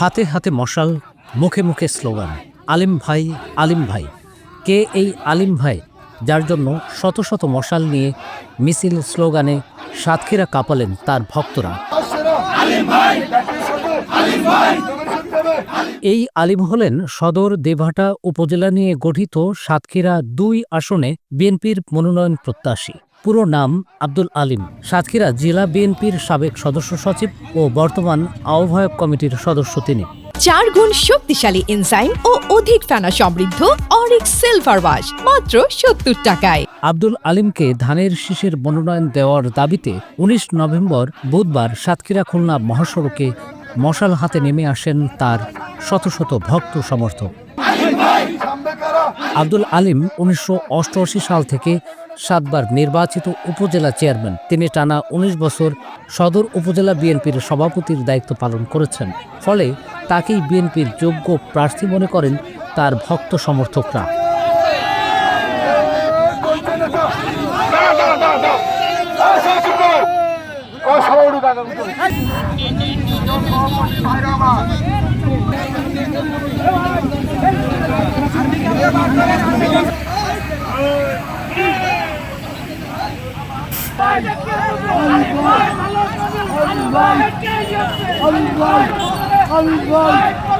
হাতে হাতে মশাল, মুখে মুখে স্লোগান, আলিম ভাই আলিম ভাই। কে এই আলিম ভাই? যার জন্য শত শত মশাল নিয়ে মিছিল স্লোগানে সাতক্ষীরা কাঁপালেন তার ভক্তরা। এই আলিম হলেন সদর দেভাটা উপজেলা নিয়ে গঠিত সাতক্ষীরা দুই আসনে বিএনপির মনোনয়ন প্রত্যাশী। পুরো নাম আব্দুল আলিম। সাতক্ষীরা জেলা বিএনপির সাবেক সদস্য সচিব ও বর্তমান আহ্বায়ক কমিটির সদস্য তিনি। চার গুণ শক্তিশালী এনজাইম ও অধিক ফেনা সমৃদ্ধ অরিক সিলভার ওয়াশ মাত্র সত্তর টাকায়। আব্দুল আলিমকে ধানের শীষের মনোনয়ন দেওয়ার দাবিতে ১৯ নভেম্বর বুধবার সাতক্ষীরা খুলনা মহাসড়কে মশাল হাতে নেমে আসেন তার শত শত ভক্ত সমর্থক আব্দুল আলিম উনিশশো অষ্টআশি সাল থেকে সাতবার নির্বাচিত উপজেলা চেয়ারম্যান তিনি টানা ১৯ বছর সদর উপজেলা বিএনপির সভাপতির দায়িত্ব পালন করেছেন ফলে তাকেই বিএনপির যোগ্য প্রার্থী মনে করেন তার ভক্ত সমর্থকরা Allah Allah